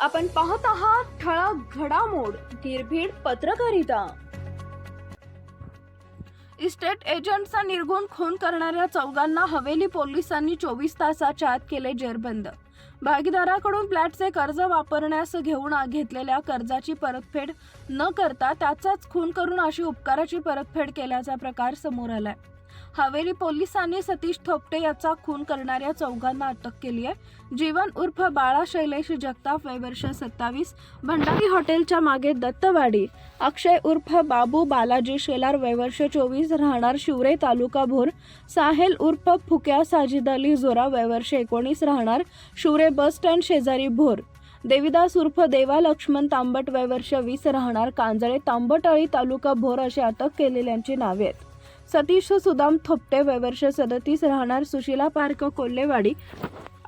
आपण पाहत आहात ठळक घडामोड निर्भीड पत्रकारिता. इस्टेट एजंटचा निर्गुण खून करणाऱ्या चौघांना हवेली पोलिसांनी चोवीस तासाच्या आत केले जेरबंद. भागीदाराकडून फ्लॅटचे कर्ज वापरण्यास घेऊन घेतलेल्या कर्जाची परतफेड न करता त्याचाच खून करून अशी उपकाराची परतफेड केल्याचा प्रकार समोर आलाय. हवेली पोलिसांनी सतीश थोपटे याचा खून करणाऱ्या चौघांना अटक केली आहे. जीवन उर्फ बाळा शैलेश जगताप वय वर्ष सत्तावीस. भंडारी हॉटेलच्या मागे दत्तवाडी. अक्षय उर्फ बाबू बालाजी शेलार वय वर्ष चोवीस. राहणार शिवरे तालुका भोर. साहेल उर्फ फुक्या साजिद अली जोरा वय वर्ष एकोणीस. राहणार शिवरे बस स्टँड शेजारी भोर. देविदास उर्फ देवा लक्ष्मण तांबट वय वर्ष वीस. राहणार कांजळे तांबटळी तालुका भोर अशी अटक केलेल्यांची नावे आहेत. सतीश सुदाम थोपटे वयवर्ष सदतीस राहणार सुशिला पार्क कोल्हेवाडी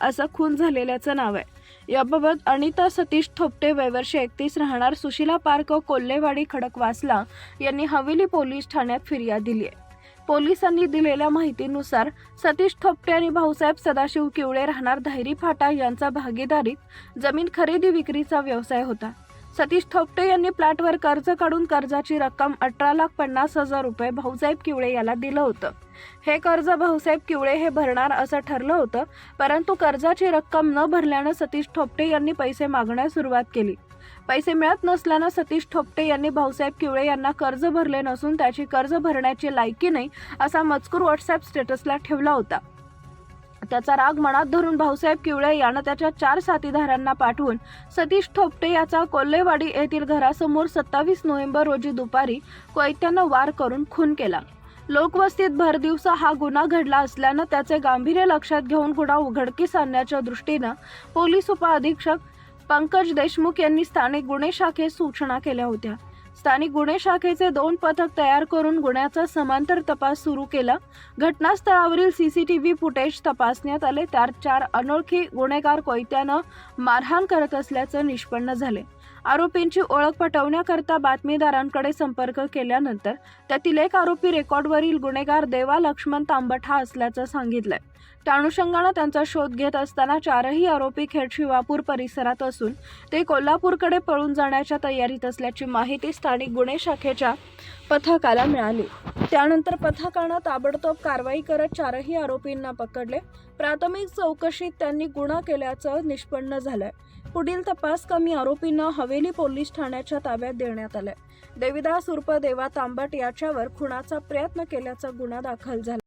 असं खून झालेल्याचं नाव आहे. याबाबत अनिता सतीश थोपटे वयवर्ष एकतीस राहणार सुशिला पार्क कोल्हेवाडी खडकवासला यांनी हवेली पोलीस ठाण्यात फिर्याद दिली आहे. पोलिसांनी दिलेल्या माहितीनुसार सतीश थोपटे आणि भाऊसाहेब सदाशिव किवळे राहणार धायरी फाटा यांचा भागीदारीत जमीन खरेदी विक्रीचा व्यवसाय होता. सतीश थोपटे यांनी प्लॅटवर कर्ज काढून कर्जाची रक्कम अठरा लाख पन्नास हजार रुपये भाऊसाहेब किवळे याला दिलं होतं. हे कर्ज भाऊसाहेब किवळे हे भरणार असं ठरलं होतं परंतु कर्जाची रक्कम न भरल्यानं सतीश थोपटे यांनी पैसे मागण्यास सुरुवात केली. पैसे मिळत नसल्यानं सतीश थोपटे यांनी भाऊसाहेब किवळे यांना कर्ज भरले नसून त्याची कर्ज भरण्याची लायकी नाही असा मजकूर व्हॉट्सअप स्टेटसला ठेवला होता. त्याचा राग मनात धरून भाऊसाहेब किवळे यानं त्याच्या चार साथीदारांना पाठवून सतीश थोपटे याचा कोल्हेवाडी येथील घरासमोर सत्तावीस नोव्हेंबर रोजी दुपारी कोयत्यानं वार करून खून केला. लोकवस्तीत भरदिवसा हा गुन्हा घडला असल्यानं त्याचे गांभीर्य लक्षात घेऊन गुन्हा उघडकीस आणण्याच्या दृष्टीनं पोलीस उपअधीक्षक पंकज देशमुख यांनी स्थानिक गुन्हे शाखेत सूचना केल्या होत्या. स्थानिक गुन्हे शाखेचे दोन पथक तयार करून गुन्ह्याचा समांतर तपास सुरू केला. घटनास्थळावरील सीसीटीव्ही फुटेज तपासण्यात आले. त्यात चार अनोळखी गुन्हेगार कोयत्यानं मारहाण करत असल्याचं निष्पन्न झाले. आरोपींची ओळख पटवण्याकरता बातमीदारांकडे संपर्क केल्यानंतर त्यातील एक आरोपी रेकॉर्डवरील गुन्हेगार देवा लक्ष्मण तांबट हा असल्याचं सांगितलंय. त्या अनुषंगानं त्यांचा शोध घेत असताना चारही आरोपी खेड शिवापूर परिसरात असून ते कोल्हापूरकडे पळून जाण्याच्या तयारीत असल्याची माहिती स्थानिक आणि गुन्हे शाखेच्या पथकाला मिळाली. त्यानंतर पथकानं ताबडतोब कारवाई करत चारही आरोपींना पकडले. प्राथमिक चौकशीत त्यांनी गुन्हा केल्याचं निष्पन्न झालंय. पुढील तपास कमी आरोपींना हवेली पोलीस ठाण्याच्या ताब्यात देण्यात आलाय. देविदास उर्फ देवा तांबट याच्यावर खुनाचा प्रयत्न केल्याचा गुन्हा दाखल झाला.